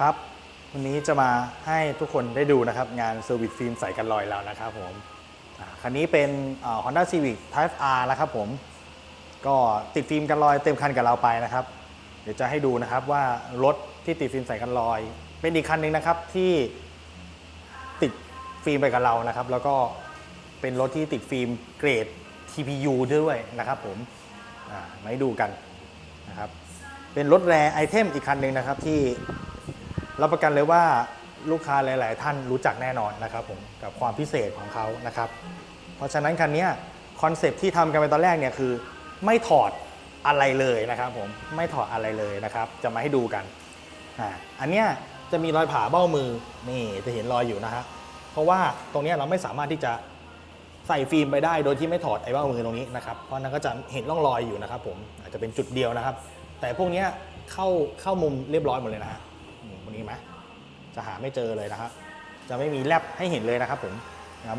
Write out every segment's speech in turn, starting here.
ครับ วันนี้จะมาให้ทุกคนได้ดูนะครับ งานเซอร์วิสฟิล์มใส่กันรอยแล้วนะครับผมคันนี้เป็นอ่า Honda Civic Type R นะครับผม ก็ติดฟิล์มกันรอยเต็มคันกับเราไปนะครับ เดี๋ยวจะให้ดูนะครับว่ารถที่ติดฟิล์มใส่กันรอย เป็นอีกคันหนึ่งนะครับที่ติดฟิล์มไปกับเรานะครับ แล้วก็เป็นรถที่ติดฟิล์มเกรด TPU ด้วยนะครับผมมาให้ดูกันนะครับเป็นรถแรไอเทมอีกคันหนึ่งนะครับที่ รับประกันเลยว่าลูกค้าหลาย ๆ ท่านรู้จักแน่นอนนะครับผมกับความพิเศษของเขานะครับ เพราะฉะนั้นคันนี้คอนเซปที่ทำกันไปตอนแรกเนี่ยคือ ไม่ถอดอะไรเลยนะครับผมไม่ถอดอะไรเลยนะครับ จะมาให้ดูกันอ่าอันเนี้ยจะมีรอยผ่าเบ้ามือนี่จะเห็นรอยอยู่นะฮะเพราะว่าตรงนี้เราไม่สามารถที่จะใส่ฟิล์มไปได้โดยที่ไม่ถอดไอ้เบ้ามือตรงนี้นะครับเพราะนั้นก็จะเห็นร่องรอยอยู่นะครับผมอาจจะเป็นจุดเดียวนะครับ แต่พวกนี้เข้าเข้ามุมเรียบร้อยหมดเลยนะฮะ นี้ไหมจะหาไม่เจอเลยนะฮะจะไม่มีแลบให้เห็นเลยนะครับผม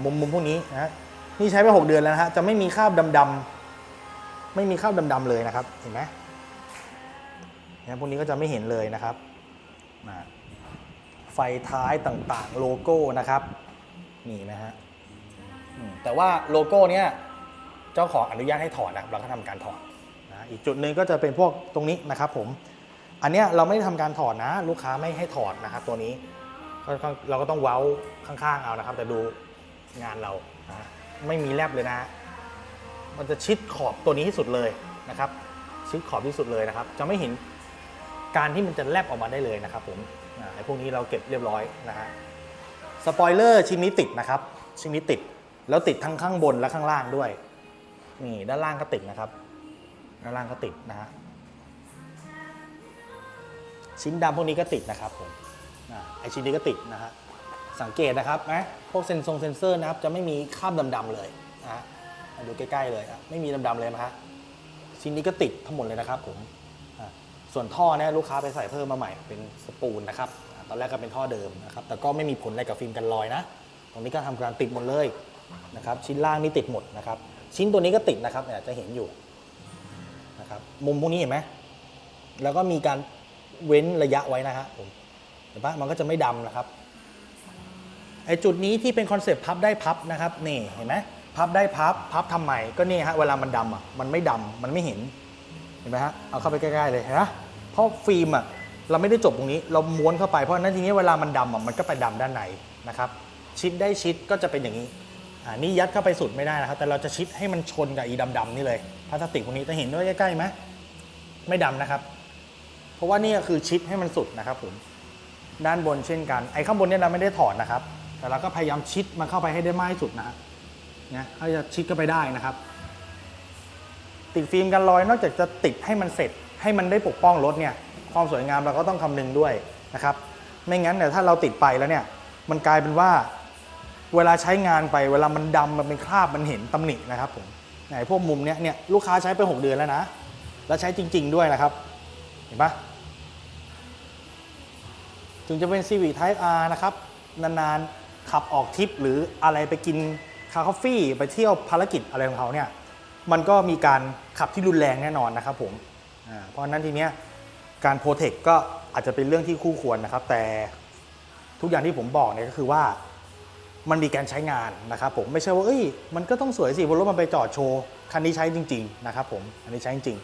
มุมมุมพวกนี้นะนี่ใช้ไป 6 เดือนแล้วนะฮะจะไม่มีคราบดำๆไม่มีคราบดำๆเลยนะครับเห็นไหมนี่ยพวกนี้ก็จะไม่เห็นเลยนะครับไฟท้ายต่างๆ โลโก้นะครับนี่นะฮะแต่ว่าโลโก้เนี้ยเจ้าของอนุญาตให้ถอดนะครับเราก็ทำการถอดนะอีกจุดหนึ่งก็จะเป็นพวกตรงนี้นะครับผม อันเนี้ยเราไม่ได้ทำการถอดนะ ลูกค้าไม่ให้ถอดนะครับตัวนี้เราก็ต้องเว้าข้างๆเอานะครับ แต่ดูงานเรานะไม่มีแลบเลยนะ มันจะชิดขอบตัวนี้ที่สุดเลยนะครับ ชิดขอบที่สุดเลยนะครับ จะไม่เห็นการที่มันจะแลบออกมาได้เลยนะครับผมไอ้พวกนี้เราเก็บเรียบร้อยนะฮะสปอยเลอร์ชิ้นนี้ติดนะครับ ชิ้นนี้ติดแล้วติดทั้งข้างบนและข้างล่างด้วยนี่ด้านล่างก็ติดนะครับ ด้านล่างก็ติดนะฮะ ชิ้นดำพวกนี้ก็ติดนะครับผมไอชิ้นนี้ก็ติดนะฮะสังเกตนะครับนะพวกเซนซงเซนเซอร์นะครับจะไม่มีคราบดำๆเลยนะฮะดูใกล้ๆเลยไม่มีดำๆเลยนะฮะชิ้นนี้ก็ติดทั้งหมดเลยนะครับผมส่วนท่อเนี่ยลูกค้าไปใส่เพิ่มมาใหม่เป็นสปูลนะครับตอนแรกก็เป็นท่อเดิมนะครับแต่ก็ไม่มีผลอะไรกับฟิล์มกันรอยนะ ตรงนี้ก็ทำการติดหมดเลยนะครับชิ้นล่างนี่ติดหมดนะครับชิ้นตัวนี้ก็ติดนะครับเนี่ยจะเห็นอยู่นะครับมุมพวกนี้เห็นไหมแล้วก็มีการ เว้นระยะไว้นะฮะผมเห็นปะมันก็จะไม่ดำนะครับไอจุดนี้ที่เป็นคอนเซปต์พับได้พับนะครับนี่เห็นไหมพับได้พับพับทำไมก็นี่ฮะเวลามันดำอะมันไม่ดำมันไม่เห็นเห็นไหมฮะเอาเข้าไปใกล้ๆเลยเห็นไหมเพราะฟิล์มอะเราไม่ได้จบตรงนี้เราม้วนเข้าไปเพราะฉะนั้นทีนี้เวลามันดำอะมันก็ไปดำด้านในนะครับ ชิดได้ชิดก็จะเป็นอย่างนี้อ่านี่ยัดเข้าไปสุดไม่ได้นะครับ แต่เราจะชิดให้มันชนกับอีดำๆนี่เลยพลาสติกพวกนี้จะเห็นด้วยใกล้ๆไหมไม่ดำนะครับ เพราะว่านี่ก็คือชิดให้มันสุดนะครับผมด้านบนเช่นกัน ไอ้ข้างบนเนี่ยเราไม่ได้ถอดนะครับ แต่เราก็พยายามชิดมันเข้าไปให้ได้มากที่สุดนะฮะนะถ้าจะชิดเข้าไปได้นะครับ ติดฟิล์มกันรอยนอกจากจะติดให้มันเสร็จ ให้มันได้ปกป้องรถเนี่ย ความสวยงามเราก็ต้องคำนึงด้วยนะครับ ไม่งั้นเนี่ยถ้าเราติดไปแล้วเนี่ย มันกลายเป็นว่า เวลาใช้งานไปเวลามันดำมันเป็นคราบมันเห็นตำหนินะครับผมไหนพวกมุมเนี้ยเนี่ยลูกค้าใช้ไป 6 เดือนแล้วนะ แล้วใช้จริง ๆ ด้วยนะครับ เห็นปะถึงจะเป็น Civic Type R นะครับ นานๆ ขับออกทริปหรืออะไรไปกินคาคอฟฟี่ไปเที่ยวภารกิจอะไรของเขาเนี่ยมันก็มีการขับที่รุนแรงแน่นอนนะครับผมเพราะฉะนั้นทีเนี้ยการโปรเทคก็อาจจะเป็นเรื่องที่คู่ควรนะครับ แต่ทุกอย่างที่ผมบอกเนี่ยก็คือว่ามันมีการใช้งานนะครับผมไม่ใช่ว่าเอ้ยมันก็ต้องสวยสิบนรถมันไปจอดโชว์คันนี้ใช้จริง ๆ นะครับผมอันนี้ใช้จริง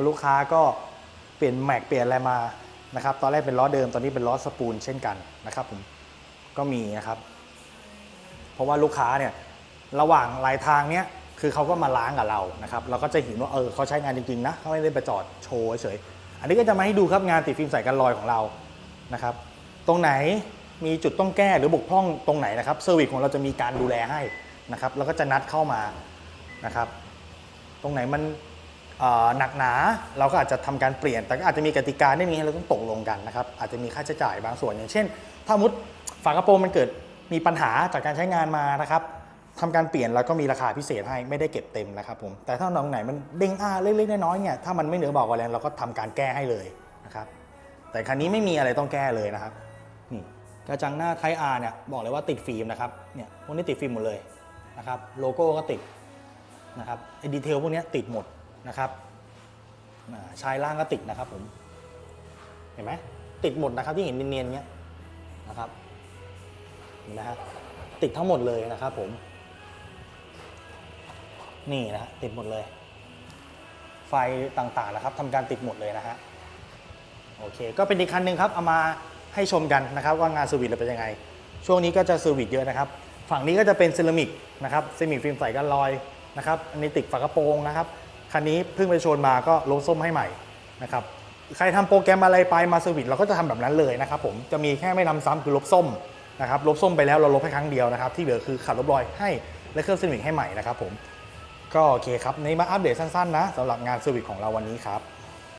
พอลูกค้าก็เปลี่ยนแม็กเปลี่ยนอะไรมานะครับ ตอนแรกเป็นล้อเดิมตอนนี้เป็นล้อสปูลเช่นกันนะครับผมก็มีนะครับ เพราะว่าลูกค้าเนี่ยระหว่างลายทางเนี้ยคือเขาก็มาล้างกับเรานะครับเราก็จะเห็นว่าเออเขาใช้งานจริงๆนะเขาไม่ได้ไปจอดโชว์เฉยอันนี้ก็จะมาให้ดูครับงานติดฟิล์มใส่กันรอยของเรานะครับ ตรงไหนมีจุดต้องแก้หรือบกพร่องตรงไหนนะครับเซอร์วิสของเราจะมีการดูแลให้นะครับ แล้วก็จะนัดเข้ามานะครับ ตรงไหนมัน หนักหนาเราก็อาจจะทำการเปลี่ยน แต่ก็อาจจะมีกติกาได้มีให้เราต้องตกลงกันนะครับอาจจะมีค่าใช้จ่ายบางส่วนอย่างเช่น ถ้ามุดฝากระโปรงมันเกิดมีปัญหาจากการใช้งานมานะครับทำการเปลี่ยนแล้วก็มีราคาพิเศษให้ไม่ได้เก็บเต็มนะครับผมแต่ถ้าตรงไหนมันเด้งอ้าเล็กๆน้อยๆเนี่ยถ้ามันไม่เหนือบอกกว่าแรงเราก็ทำการแก้ให้เลยนะครับแต่คันนี้ไม่มีอะไรต้องแก้เลยนะครับนี่กระจังหน้าไทอาร์เนี่ยบอกเลยว่าติดฟิล์มนะครับเนี่ยพวกนี้ติดฟิล์มหมดเลยนะครับโลโก้ก็ติดนะครับไอ้ดีเทลพวกนี้ติดหมด นะครับชายล่างก็ติดนะครับผม เห็นไหมติดหมดนะครับที่เห็นเนียนๆเนี้ยนะครับเห็นไหมฮะติดทั้งหมดเลยนะครับผม นี่นะฮะติดหมดเลย ไฟต่างๆนะครับทำการติดหมดเลยนะฮะโอเค ก็เป็นอีกคันหนึ่งครับเอามาให้ชมกันนะครับ ว่างานเซอร์วิสเป็นยังไง ช่วงนี้ก็จะเซอร์วิสเยอะนะครับ ฝั่งนี้ก็จะเป็นเซรามิกนะครับเซรามิกฟิล์มใสกันรอยนะครับ อันนี้ติดฝากระโปรงนะครับ คันนี้เพิ่งไปชนมาก็ลงส้มให้ใหม่นะครับใครทำโปรแกรมอะไรไปมาเซอร์วิตเราก็จะทำแบบนั้นเลยนะครับผมจะมีแค่ไม่นำซ้ำคือลบส้มนะครับลบส้มไปแล้วเราลบแค่ครั้งเดียวนะครับที่เหลือคือขัดลบรอยให้และเครื่องสวิตให้ใหม่นะครับผมก็โอเคครับในมาอัปเดตสั้นๆนะสำหรับงานเซอร์วิตของเราวันนี้ครับ